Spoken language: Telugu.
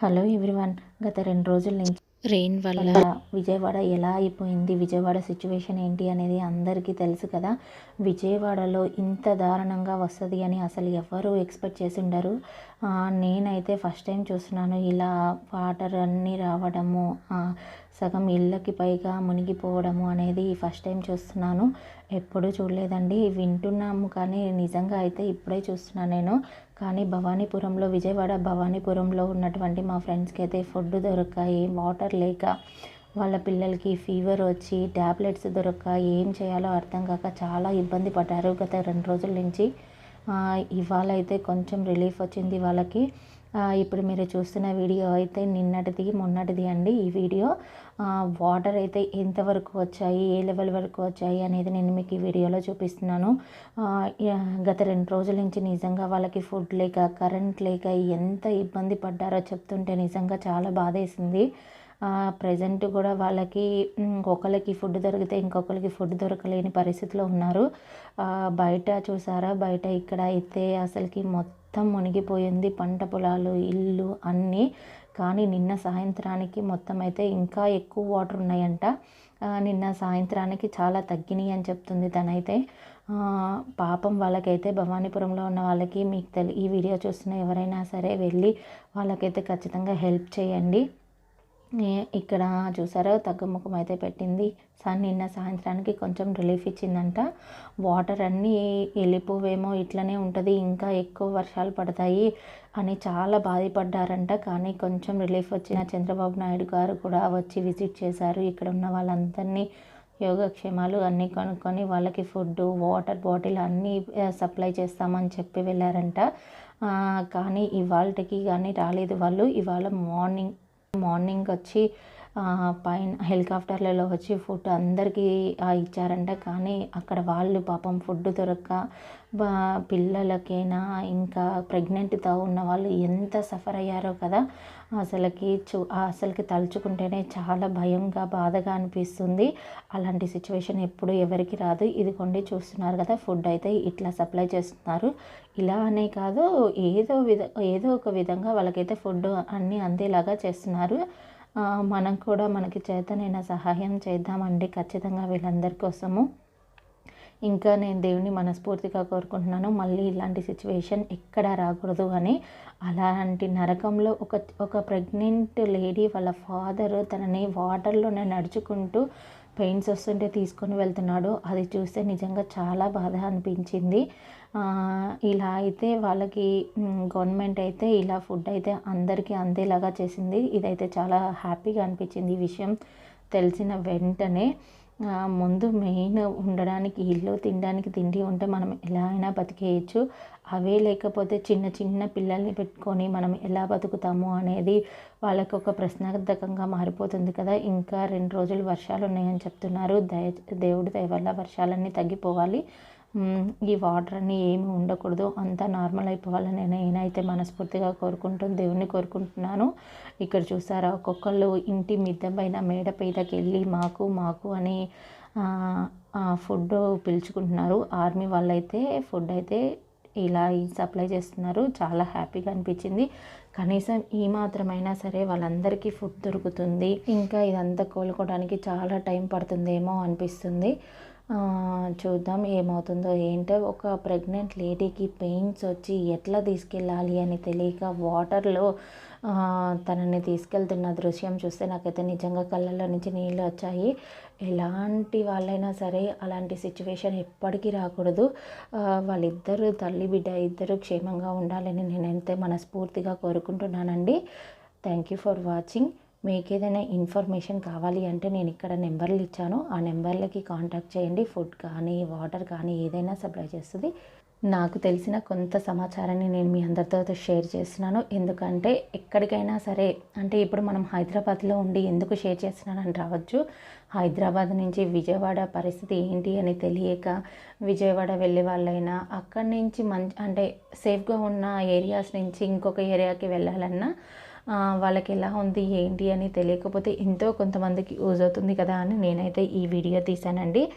హలో ఎవ్రీవన్ గత రెండు రోజుల నుంచి రెయిన్ వల్ల విజయవాడ ఎలా అయిపోయింది విజయవాడ సిచ్యువేషన్ ఏంటి అనేది అందరికీ తెలుసు కదా. విజయవాడలో ఇంత దారుణంగా వస్తుంది అని అసలు ఎవరు ఎక్స్పెక్ట్ చేసి ఉండరు నేనైతే ఫస్ట్ టైం చూస్తున్నాను. ఇలా వాటర్ అన్నీ రావడము సగం ఇళ్ళకి పైగా మునిగిపోవడము అనేది ఫస్ట్ టైం చూస్తున్నాను. ఎప్పుడూ చూడలేదండి. వింటున్నాము కానీ నిజంగా అయితే ఇప్పుడే చూస్తున్నాను నేను. కానీ భవానీపురంలో విజయవాడ భవానీపురంలో ఉన్నటువంటి మా ఫ్రెండ్స్కి అయితే ఫుడ్ దొరకాయి వాటర్ లేక వాళ్ళ పిల్లలకి ఫీవర్ వచ్చి ట్యాబ్లెట్స్ దొరక్క ఏం చేయాలో అర్థం కాక చాలా ఇబ్బంది పడ్డారు గత రెండు రోజుల నుంచి. ఇవాళ అయితే కొంచెం రిలీఫ్ వచ్చింది వాళ్ళకి. ఇప్పుడు మీరు చూస్తున్న వీడియో అయితే నిన్నటిది మొన్నటిది అండి ఈ వీడియో. వాటర్ అయితే ఎంతవరకు వచ్చాయి ఏ లెవెల్ వరకు వచ్చాయి అనేది నేను మీకు ఈ వీడియోలో చూపిస్తున్నాను. గత రెండు రోజుల నుంచి నిజంగా వాళ్ళకి ఫుడ్ లేక కరెంట్ లేక ఎంత ఇబ్బంది పడ్డారో చెప్తుంటే నిజంగా చాలా బాధేసింది. ప్రజెంట్ కూడా వాళ్ళకి ఒకరికి ఒకళ్ళకి ఫుడ్ దొరికితే ఇంకొకరికి ఫుడ్ దొరకలేని పరిస్థితిలో ఉన్నారు. బయట చూసారా? బయట ఇక్కడ అయితే అసలుకి మొత్తం మునిగిపోయింది. పంట పొలాలు ఇల్లు అన్నీ. కానీ నిన్న సాయంత్రానికి మొత్తం అయితే ఇంకా ఎక్కువ వాటర్ ఉన్నాయంట. నిన్న సాయంత్రానికి చాలా తగ్గినాయి అని చెప్తుంది తనైతే. పాపం వాళ్ళకైతే భవానీపురంలో ఉన్న వాళ్ళకి మీకు తెలి ఈ వీడియో చూస్తున్న ఎవరైనా సరే వెళ్ళి వాళ్ళకైతే ఖచ్చితంగా హెల్ప్ చేయండి. ఇక్కడ చూసారో తగ్గుముఖం అయితే పెట్టింది. సన్ నిన్న సాయంత్రానికి కొంచెం రిలీఫ్ ఇచ్చిందంట. వాటర్ అన్నీ వెళ్ళిపోవేమో ఇట్లనే ఉంటుంది ఇంకా ఎక్కువ వర్షాలు పడతాయి అని చాలా బాధపడ్డారంట. కానీ కొంచెం రిలీఫ్ వచ్చిన చంద్రబాబు నాయుడు గారు కూడా వచ్చి విజిట్ చేశారు. ఇక్కడ ఉన్న వాళ్ళందరినీ యోగక్షేమాలు అన్నీ కొనుక్కొని వాళ్ళకి ఫుడ్ వాటర్ బాటిల్ అన్నీ సప్లై చేస్తామని చెప్పి వెళ్ళారంట. కానీ ఇవాళకి కానీ రాలేదు వాళ్ళు. ఇవాళ మార్నింగ్ మార్నింగ్ వచ్చి ఆ, పైన హెలికాప్టర్లలో వచ్చి ఫుడ్ అందరికీ ఇచ్చారంట. కానీ అక్కడ వాళ్ళు పాపం ఫుడ్ దొరక్క బా- పిల్లలకైనా ఇంకా ప్రెగ్నెంట్తో ఉన్న వాళ్ళు ఎంత సఫర్ అయ్యారో కదా అసలుకి చూ అసలుకి తలుచుకుంటేనే చాలా భయంగా బాధగా అనిపిస్తుంది. అలాంటి సిచ్యువేషన్ ఎప్పుడు ఎవరికి రాదు. ఇదిగోండి చూస్తున్నారు కదా ఫుడ్ అయితే ఇట్లా సప్లై చేస్తున్నారు. ఇలా అనే కాదు ఏదో విధ ఏదో ఒక విధంగా వాళ్ళకైతే ఫుడ్ అన్నీ అందేలాగా చేస్తున్నారు. మనం కూడా మనకి చేతనైనా సహాయం చేద్దామండి ఖచ్చితంగా వీళ్ళందరి కోసము. ఇంకా నేను దేవుని మనస్ఫూర్తిగా కోరుకుంటున్నాను. మళ్ళీ ఇలాంటి సిచ్యువేషన్ ఎక్కడ రాకూడదు అని. అలాంటి నరకంలో ఒక ఒక ప్రెగ్నెంట్ లేడీ వాళ్ళ ఫాదర్ తనని వాటర్లోనే నడుచుకుంటూ పెయిన్స్ వస్తుంటే తీసుకొని వెళ్తున్నాడు. అది చూస్తే నిజంగా చాలా బాధ అనిపించింది. ఇలా అయితే వాళ్ళకి గవర్నమెంట్ అయితే ఇలా ఫుడ్ అయితే అందరికీ అందేలాగా చేసింది. ఇదైతే చాలా హ్యాపీగా అనిపించింది ఈ విషయం తెలిసిన వెంటనే. ముందు మెయిన్ ఉండడానికి ఇల్లు తినడానికి తిండి ఉంటే మనం ఎలా అయినా బతికేయచ్చు. అవే లేకపోతే చిన్న చిన్న పిల్లల్ని పెట్టుకొని మనం ఎలా బతుకుతాము అనేది వాళ్ళకి ఒక ప్రశ్నార్థకంగా మారిపోతుంది కదా. ఇంకా రెండు రోజులు వర్షాలు ఉన్నాయని చెప్తున్నారు. దయ దేవుడి దయ వల్ల వర్షాలన్నీ తగ్గిపోవాలి. ఈ వాటర్ అన్నీ ఏమి ఉండకూడదు. అంతా నార్మల్ అయిపోవాలని నేనైతే మనస్ఫూర్తిగా కోరుకుంటూ దేవుణ్ణి కోరుకుంటున్నాను. ఇక్కడ చూసారా? ఒక్కొక్కళ్ళు ఇంటి మిద్దె పైన మేడ పైదకి వెళ్ళి మాకు మాకు అని ఫుడ్ పిలుచుకుంటున్నారు. ఆర్మీ వాళ్ళైతే ఫుడ్ అయితే ఇలా సప్లై చేస్తున్నారు. చాలా హ్యాపీగా అనిపించింది. కనీసం ఈ మాత్రమైనా సరే వాళ్ళందరికీ ఫుడ్ దొరుకుతుంది. ఇంకా ఇదంతా కోలుకోవడానికి చాలా టైం పడుతుందేమో అనిపిస్తుంది. చూద్దాం ఏమవుతుందో. ఏంటో ఒక ప్రెగ్నెంట్ లేడీకి పెయిన్స్ వచ్చి ఎట్లా తీసుకెళ్ళాలి అని తెలియక వాటర్లో తనని తీసుకెళ్తున్న దృశ్యం చూస్తే నాకైతే నిజంగా కళ్ళల్లో నుంచి నీళ్ళు వచ్చాయి. ఎలాంటి వాళ్ళైనా సరే అలాంటి సిచ్యువేషన్ ఎప్పటికీ రాకూడదు. వాళ్ళిద్దరూ తల్లి బిడ్డ ఇద్దరు క్షేమంగా ఉండాలని నేనైతే మనస్ఫూర్తిగా కోరుకుంటున్నానండి. Thank you for watching. మీకు ఏదైనా ఇన్ఫర్మేషన్ కావాలి అంటే నేను ఇక్కడ నెంబర్లు ఇచ్చాను. ఆ నెంబర్లకి కాంటాక్ట్ చేయండి. ఫుడ్ కానీ వాటర్ కానీ ఏదైనా సప్లై చేస్తుంది. నాకు తెలిసిన కొంత సమాచారాన్ని నేను మీ అందరితో షేర్ చేస్తున్నాను. ఎందుకంటే ఎక్కడికైనా సరే అంటే ఇప్పుడు మనం హైదరాబాద్లో ఉండి ఎందుకు షేర్ చేస్తున్నానని రావచ్చు. హైదరాబాద్ నుంచి విజయవాడ పరిస్థితి ఏంటి అని తెలియక విజయవాడ వెళ్ళే వాళ్ళైనా అక్కడి నుంచి మంచి అంటే సేఫ్గా ఉన్న ఏరియాస్ నుంచి ఇంకొక ఏరియాకి వెళ్ళాలన్నా వాళ్ళకి ఎలా ఉంది ఏంటి అని తెలియకపోతే ఎంతో కొంతమందికి యూజ్ అవుతుంది కదా అని నేనైతే ఈ వీడియో తీశానండి.